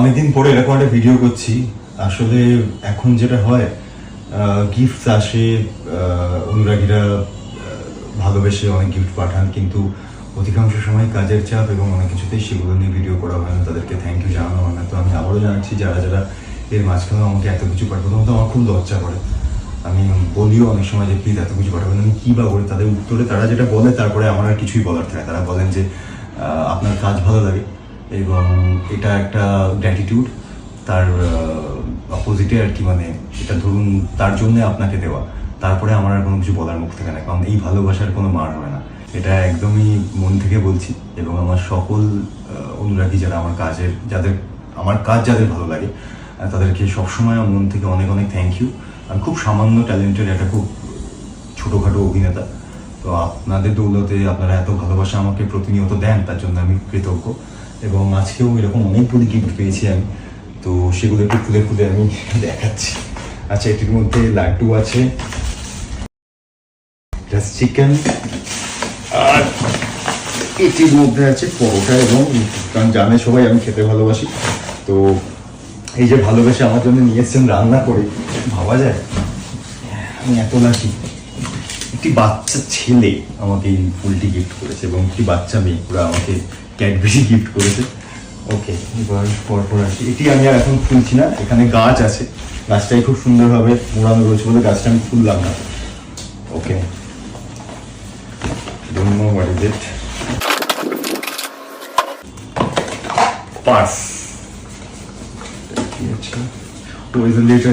অনেকদিন পরে এরকম একটা ভিডিও করছি। আসলে এখন যেটা হয় গিফট আসে অনুরাগীরা ভালোবেসে অনেক গিফট পাঠান, কিন্তু অধিকাংশ সময় কাজের চাপ এবং অনেক কিছুতেই সেগুলো নিয়ে ভিডিও করা হয় না, তাদেরকে থ্যাংক ইউ জানানো হয় না। তো আমি আবারও জানাচ্ছি, যারা যারা এর মাঝখানে আমাকে এত কিছু পাঠাবো প্রথমত আমার খুব লজ্জা করে। আমি বলিও অনেক সময় যে, প্লিজ এত কিছু পাঠাবেন আমি কী বা বলি তাদের উত্তরে তারা যেটা বলে, তারপরে আমার আর কিছুই বলার থাকে তারা বলেন যে আপনার কাজ ভালো লাগে। এবং এটা একটা গ্র্যাটিটিউড তার অপোজিটে আর কি মানে এটা ধরুন তার জন্য আপনাকে দেওয়া। তারপরে আমার আর কোনো কিছু বলার মুখ থেকে না, কারণ এই ভালোবাসার কোনো মার হয় না। এটা একদমই মন থেকে বলছি এবং আমার সকল অনুরাগী যারা আমার কাজের, যাদের, আমার কাজ যাদের ভালো লাগে তাদেরকে সবসময় মন থেকে অনেক অনেক থ্যাংক ইউ আমি খুব সামান্য ট্যালেন্টেড একটা খুব ছোটোখাটো অভিনেতা। তো আপনাদের দৌলতে আপনারা এত ভালোবাসা আমাকে প্রতিনিয়ত দেন, তার জন্য আমি কৃতজ্ঞ। এবং আজকেও এরকম অনেকগুলি গিফট পেয়েছি আমি। তো সেগুলো একটু খুলে খুলে আমি দেখাচ্ছি। আচ্ছা এটির মধ্যে লাড্ডু আছে। চিকেন আর এটির মধ্যে আছে পরোটা এবং কারণ জানে সবাই, আমি খেতে ভালোবাসি। তো এই যে ভালোবেসে আমার জন্য নিয়ে এসছেন রান্না করে, ভাবা যায়? আমি এত লাকি একটি বাচ্চা ছেলে আমাকে এই ফুলটি গিফট করেছে এবং একটি বাচ্চা মেয়ে, ওরা আমাকে ক্যাডবেরি গিফট করেছে। ওকে এবার পরপর আসি। এটি আমি আর এখন খুলছি না, এখানে গাছ আছে। গাছটাই খুব সুন্দরভাবে মোড়ানো রয়েছে বলে গাছটা আমি খুললাম না। ওকে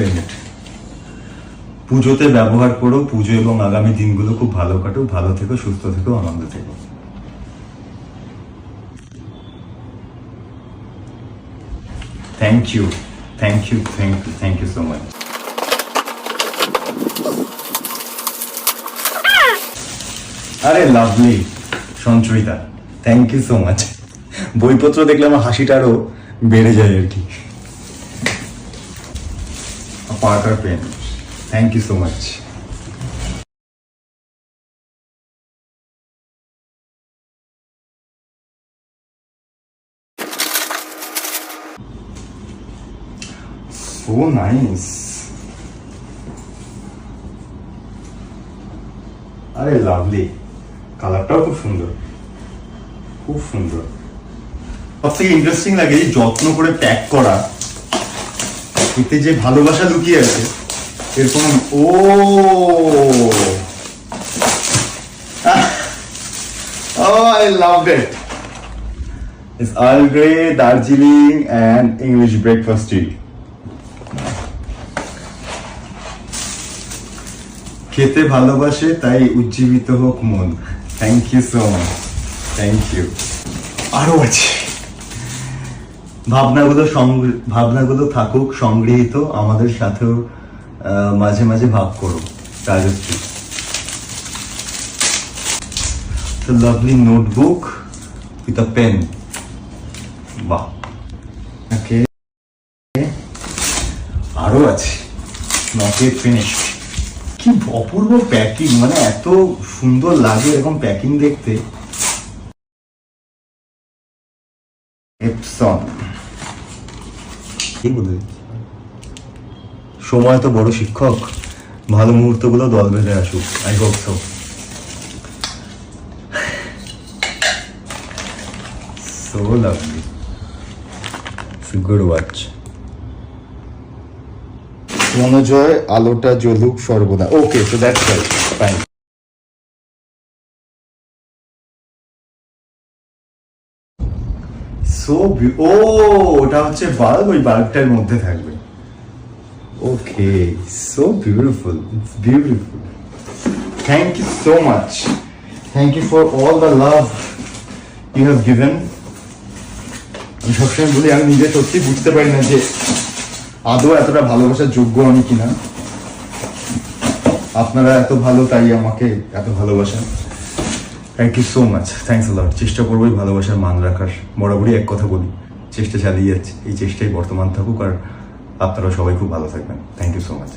in it. পুজোতে ব্যবহার করো, পুজো এবং আগামী দিনগুলো খুব ভালো কাটো, ভালো থেকো, সুস্থ থেকো, আনন্দ থেকো। Thank you thank you thank you thank you so much আরে lovely Sanchayita thank you so much বইপত্র দেখলে আমার হাসিটা আরও বেড়ে যায় আর কি। Parker pen thank you so much so nice lovely lovely কালারটাও খুব সুন্দর খুব সুন্দর সব থেকে ইন্টারেস্টিং লাগে যে যত্ন করে প্যাক করা এতে যে ভালোবাসা লুকিয়ে আছে এর কোনো ও I loved it. It's Earl Grey, Darjeeling, and English breakfast tea. খেতে ভালোবাসে, তাই উজ্জীবিত হোক মন। Thank you so much thank you আরও আছে। ভাবনাগুলো ভাবনাগুলো থাকুক, সংগৃহীত, আমাদের সাথেও মাঝে মাঝে ভাব করো। Rajashree. Lovely notebook with a pen বাহ। ওকে আরও আছে। নট ইয়েট ফিনিশড কি অপূর্ব প্যাকিং মানে এত সুন্দর লাগে এরকম প্যাকিং দেখতে। সময় তো বড় শিক্ষক। ভালো মুহূর্তগুলো দল বেঁধে আসুক। I hope so lovely good Manojoy আলোটা জ্বলুক সর্বদা। Okay so that's right fine so oh, ওটা হচ্ছে বাল্ব ওই বাল্বটার মধ্যে থাকবে। Okay so beautiful it's beautiful thank you so much thank you for all the love you have given আমি সবসময় বলি, আমি নিজে সত্যি বুঝতে পারি না যে আদৌ এতটা ভালোবাসার যোগ্য আমি কিনা? আপনারা এত ভালো, তাই আমাকে এত ভালোবাসেন। Thank you so much thanks lot চেষ্টা করবোই ভালোবাসার মান রাখার। বরাবরই এক কথা বলি, চেষ্টা চালিয়ে যাচ্ছি। এই চেষ্টাই বর্তমান থাকুক আর আপনারা সবাই খুব ভালো থাকবেন। Thank you so much